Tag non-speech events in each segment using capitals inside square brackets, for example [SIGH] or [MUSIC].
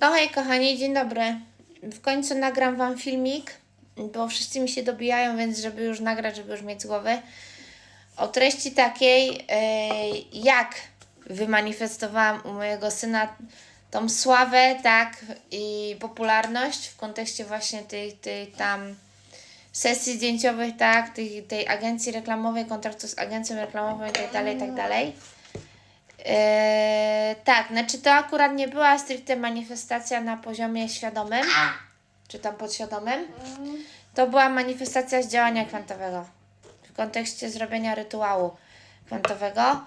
No hej kochani, dzień dobry. W końcu nagram wam filmik, bo wszyscy mi się dobijają, więc żeby już nagrać, żeby już mieć głowy. O treści takiej, e, jak wymanifestowałam u mojego syna tą sławę, tak, i popularność w kontekście właśnie tej, tej tam sesji zdjęciowych, tak, tej, tej agencji reklamowej, kontraktu z agencją reklamową i tak dalej, i tak dalej. Eee, tak, znaczy to akurat nie była stricte manifestacja na poziomie świadomym, czy tam podświadomym. To była manifestacja z działania kwantowego w kontekście zrobienia rytuału kwantowego.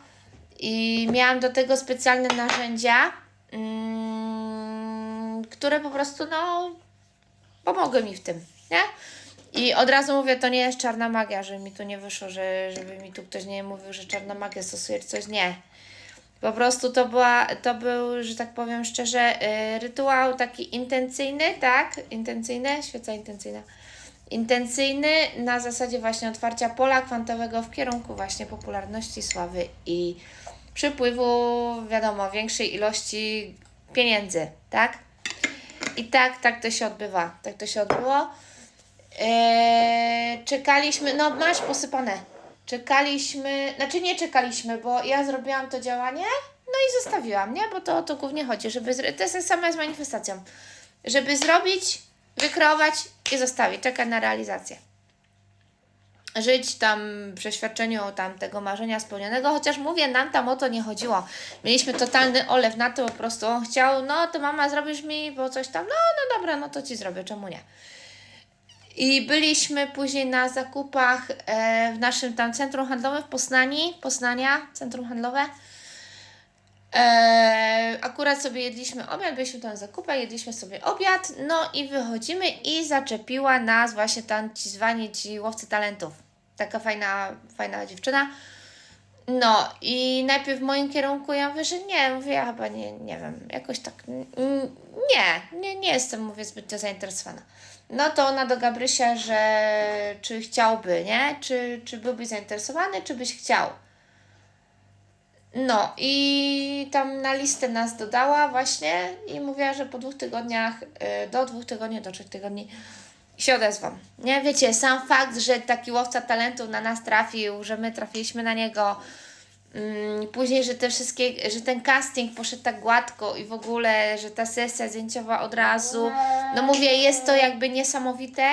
I miałam do tego specjalne narzędzia, mm, które po prostu no, pomogły mi w tym, nie? I od razu mówię, to nie jest czarna magia, żeby mi tu nie wyszło, że, żeby mi tu ktoś nie mówił, że czarna magia stosuje czy coś. Nie. Po prostu to, była, to był, że tak powiem szczerze, y, rytuał taki intencyjny, tak? Intencyjny, świeca intencyjna. Intencyjny na zasadzie właśnie otwarcia pola kwantowego w kierunku właśnie popularności, sławy i przypływu, wiadomo, większej ilości pieniędzy, tak? I tak, tak to się odbywa. Tak to się odbyło. Eee, czekaliśmy, no masz posypane. Czekaliśmy, znaczy nie czekaliśmy, bo ja zrobiłam to działanie, no i zostawiłam, nie? Bo to o to głównie chodzi, żeby, to jest sama z manifestacją. Żeby zrobić, wykreować i zostawić, czekać na realizację. Żyć tam w przeświadczeniu tam tego marzenia spełnionego, chociaż mówię, nam tam o to nie chodziło. Mieliśmy totalny olew na to, po prostu on chciał, no to mama zrobisz mi, bo coś tam, no, no dobra, no to ci zrobię, czemu nie? I byliśmy później na zakupach e, w naszym tam centrum handlowym w Poznani, Poznania, centrum handlowe. E, akurat sobie jedliśmy obiad, byliśmy tam na zakupach, jedliśmy sobie obiad, no i wychodzimy i zaczepiła nas właśnie tam ci zwani ci łowcy talentów. Taka fajna, fajna dziewczyna. No i najpierw w moim kierunku ja mówię, że nie, mówię, ja chyba nie, nie wiem, jakoś tak, nie, nie, nie jestem, mówię, zbytnio zainteresowana. No to ona do Gabrysia, że czy chciałby, nie? Czy, czy byłbyś zainteresowany, czy byś chciał. No i tam na listę nas dodała właśnie i mówiła, że po dwóch tygodniach, y, do dwóch tygodni, do trzech tygodni się odezwam. Nie, wiecie, sam fakt, że taki łowca talentów na nas trafił, że my trafiliśmy na niego, później, że te wszystkie, że ten casting poszedł tak gładko i w ogóle, że ta sesja zdjęciowa od razu, no mówię, jest to jakby niesamowite,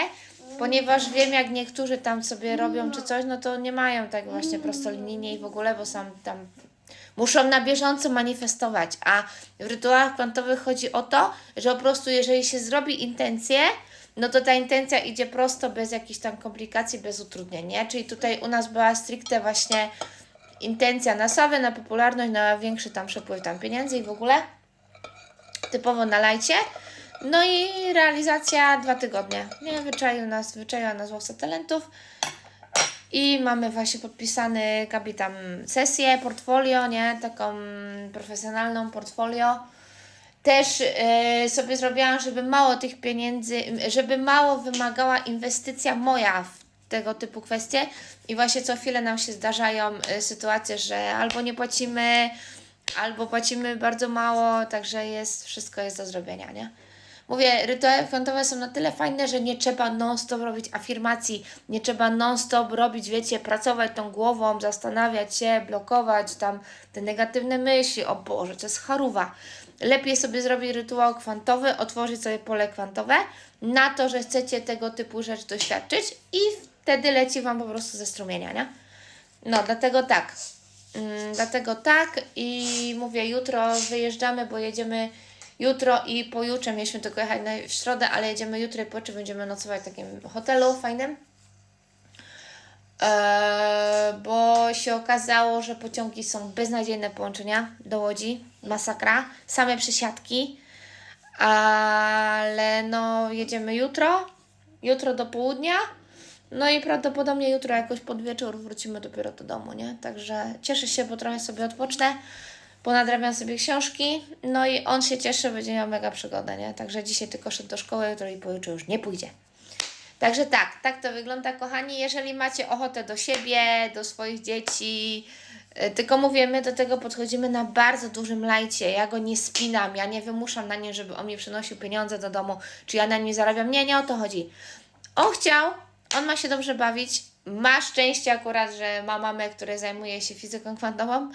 ponieważ wiem, jak niektórzy tam sobie robią czy coś, no to nie mają tak właśnie prostolinijnie i w ogóle, bo sam tam muszą na bieżąco manifestować, a w rytuałach kwantowych chodzi o to, że po prostu jeżeli się zrobi intencję, no to ta intencja idzie prosto, bez jakichś tam komplikacji, bez utrudnień, nie? Czyli tutaj u nas była stricte właśnie intencja na sławę, na popularność, na większy tam przepływ tam pieniędzy i w ogóle typowo na lajcie. No i realizacja dwa tygodnie. Nie, wyczaił nas, wyczaiła nas łowca talentów. I mamy właśnie podpisany Gabi tam sesję, portfolio, nie? Taką profesjonalną portfolio. Też e, sobie zrobiłam, żeby mało tych pieniędzy, żeby mało wymagała inwestycja moja w tego typu kwestie. I właśnie co chwilę nam się zdarzają e, sytuacje, że albo nie płacimy, albo płacimy bardzo mało, także jest, wszystko jest do zrobienia, nie? Mówię, rytuały kwantowe są na tyle fajne, że nie trzeba non-stop robić afirmacji, nie trzeba non-stop robić, wiecie, pracować tą głową, zastanawiać się, blokować tam te negatywne myśli, o Boże, to jest charuwa. Lepiej sobie zrobić rytuał kwantowy, otworzyć sobie pole kwantowe na to, że chcecie tego typu rzecz doświadczyć i wtedy leci Wam po prostu ze strumienia, nie? No, dlatego tak. Mm, dlatego tak i mówię, jutro wyjeżdżamy, bo jedziemy jutro i pojutrze. Mieliśmy tylko jechać na, w środę, ale jedziemy jutro i pojutrze będziemy nocować w takim hotelu fajnym. Eee, bo się okazało, że pociągi są beznadziejne połączenia do Łodzi, masakra, same przesiadki, ale no jedziemy jutro, jutro do południa, no i prawdopodobnie jutro jakoś pod wieczór wrócimy dopiero do domu, nie? Także cieszę się, bo trochę sobie odpocznę, ponadrabiam sobie książki, no i on się cieszy, będzie miał mega przygodę, nie? Także dzisiaj tylko szedł do szkoły, jutro i pojutrze już nie pójdzie. Także tak, tak to wygląda, kochani. Jeżeli macie ochotę do siebie, do swoich dzieci, y, tylko mówię, my do tego podchodzimy na bardzo dużym lajcie. Ja go nie spinam, ja nie wymuszam na nim, żeby on mi przynosił pieniądze do domu, czy ja na nim zarabiam. Nie, nie o to chodzi. On chciał, on ma się dobrze bawić. Ma szczęście akurat, że ma mamę, która zajmuje się fizyką kwantową.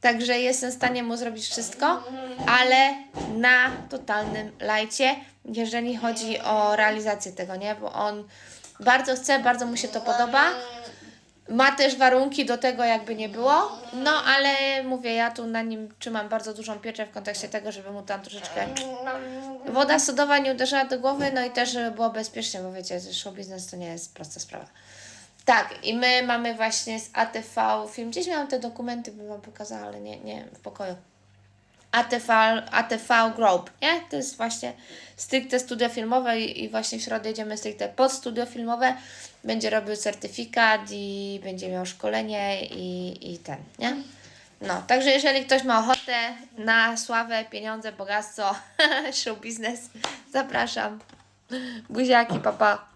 Także jestem w stanie mu zrobić wszystko, ale na totalnym lajcie, jeżeli chodzi o realizację tego, nie? Bo on bardzo chce, bardzo mu się to podoba. Ma też warunki do tego, jakby nie było. No, ale mówię, ja tu na nim trzymam bardzo dużą pieczę w kontekście tego, żeby mu tam troszeczkę woda sodowa nie uderzała do głowy, no i też, żeby było bezpiecznie, bo wiecie, że show biznes to nie jest prosta sprawa. Tak, i my mamy właśnie z ATV film. Gdzieś miałam te dokumenty, bym Wam pokazała, ale nie, nie w pokoju. ATV, ATV Group, nie? To jest właśnie stricte studio filmowe i, właśnie w środę jedziemy stricte pod studio filmowe. Będzie robił certyfikat i będzie miał szkolenie i, i ten, nie? No, także jeżeli ktoś ma ochotę na sławę, pieniądze, bogactwo, [LAUGHS] show biznes, zapraszam. Buziaki, papa.